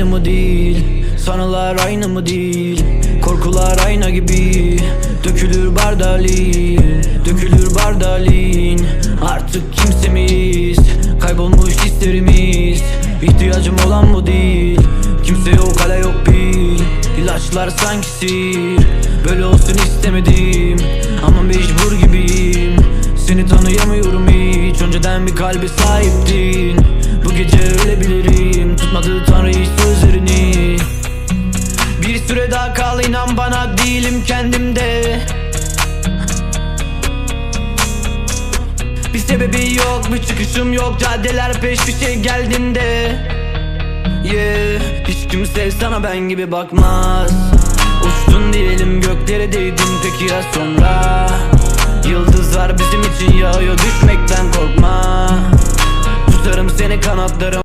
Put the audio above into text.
aynı mı değil? Sanılar aynı mı değil? Korkular ayna gibi. Dökülür bardalin Dökülür bardalin Artık kimsemiz Kaybolmuş hislerimiz. İhtiyacım olan bu değil. Kimse yok hala yok bil. İlaçlar sanki sihir. Böyle olsun istemedim. Ama mecbur gibiyim. Seni tanıyamıyorum hiç. Önceden bir kalbe sahiptin. Bu gece süre daha kal inan bana değilim kendimde. Bir sebebi yok bir çıkışım yok Caddeler peş peşe geldiğinde Yeah Hiç kimse sana ben gibi bakmaz. Uçtun diyelim göklere değdin peki ya sonra? Yıldızlar bizim için yağıyor düşmekten kanatlarım